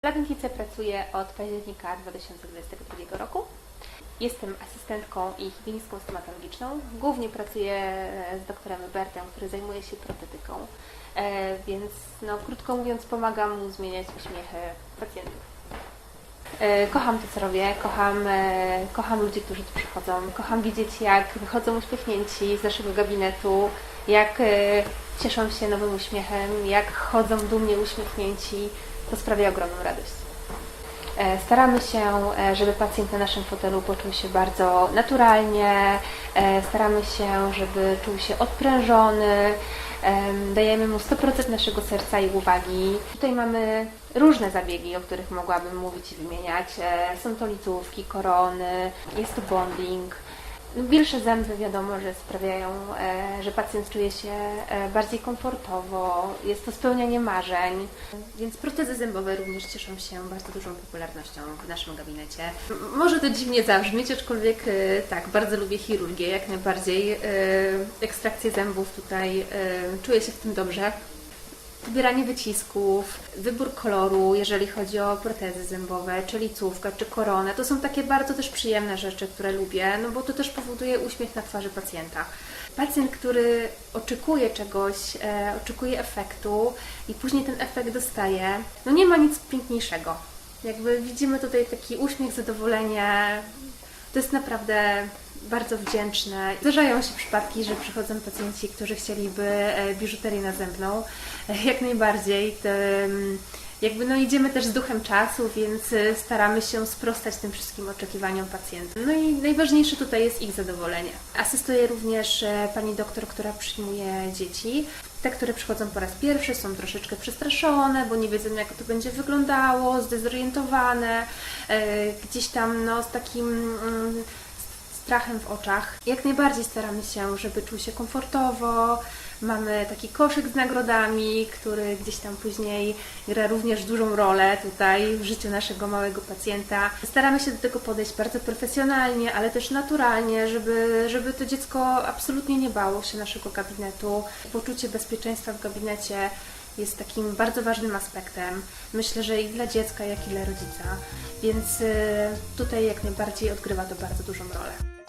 W Latynice pracuję od października 2022 roku. Jestem asystentką i higienistką stomatologiczną. Głównie pracuję z doktorem Bertem, który zajmuje się protetyką, e, więc no, krótko mówiąc pomagam mu zmieniać uśmiechy pacjentów. E, Kocham to, co robię, kocham, e, kocham ludzi, którzy tu przychodzą, kocham widzieć, jak wychodzą uśmiechnięci z naszego gabinetu, jak cieszą się nowym uśmiechem, jak chodzą dumnie uśmiechnięci. To sprawia ogromną radość. E, Staramy się, e, żeby pacjent na naszym fotelu poczuł się bardzo naturalnie, e, staramy się, żeby czuł się odprężony, em, dajemy mu 100% naszego serca i uwagi. Tutaj mamy różne zabiegi, o których mogłabym mówić i wymieniać. Są to licówki, korony, jest to bonding. Wilsze zęby wiadomo, że sprawiają, e, że pacjent czuje się e, bardziej komfortowo, jest to spełnianie marzeń, więc protezy zębowe również cieszą się bardzo dużą popularnością w naszym gabinecie. Może to dziwnie zabrzmieć, aczkolwiek e, tak, bardzo lubię chirurgię, jak najbardziej. Ekstrakcję zębów tutaj czuję się w tym dobrze. Wybieranie wycisków, wybór koloru, jeżeli chodzi o protezy zębowe, czy licówkę, czy koronę, to są takie bardzo też przyjemne rzeczy, które lubię, no bo to też powoduje uśmiech na twarzy pacjenta. Pacjent, który oczekuje czegoś, e, oczekuje efektu i później ten efekt dostaje, no nie ma nic piękniejszego. Jakby widzimy tutaj taki uśmiech, zadowolenie, to jest naprawdę bardzo wdzięczne. Zdarzają się przypadki, że przychodzą pacjenci, którzy chcieliby e, biżuterię nazębną. E, Jak najbardziej. To, mm, jakby no idziemy też z duchem czasu, więc e, staramy się sprostać tym wszystkim oczekiwaniom pacjentów. No i najważniejsze tutaj jest ich zadowolenie. Asystuję również pani doktor, która przyjmuje dzieci. Te, które przychodzą po raz pierwszy, są troszeczkę przestraszone, bo nie wiedzą, jak to będzie wyglądało, zdezorientowane, gdzieś tam no, z takim mm, strachem w oczach. Jak najbardziej staramy się, żeby czuł się komfortowo. Mamy taki koszyk z nagrodami, który gdzieś tam później gra również dużą rolę tutaj w życiu naszego małego pacjenta. Staramy się do tego podejść bardzo profesjonalnie, ale też naturalnie, żeby, żeby to dziecko absolutnie nie bało się naszego gabinetu. Poczucie bezpieczeństwa w gabinecie jest takim bardzo ważnym aspektem. Myślę, że i dla dziecka, jak i dla rodzica. Więc y, tutaj jak najbardziej odgrywa to bardzo dużą rolę.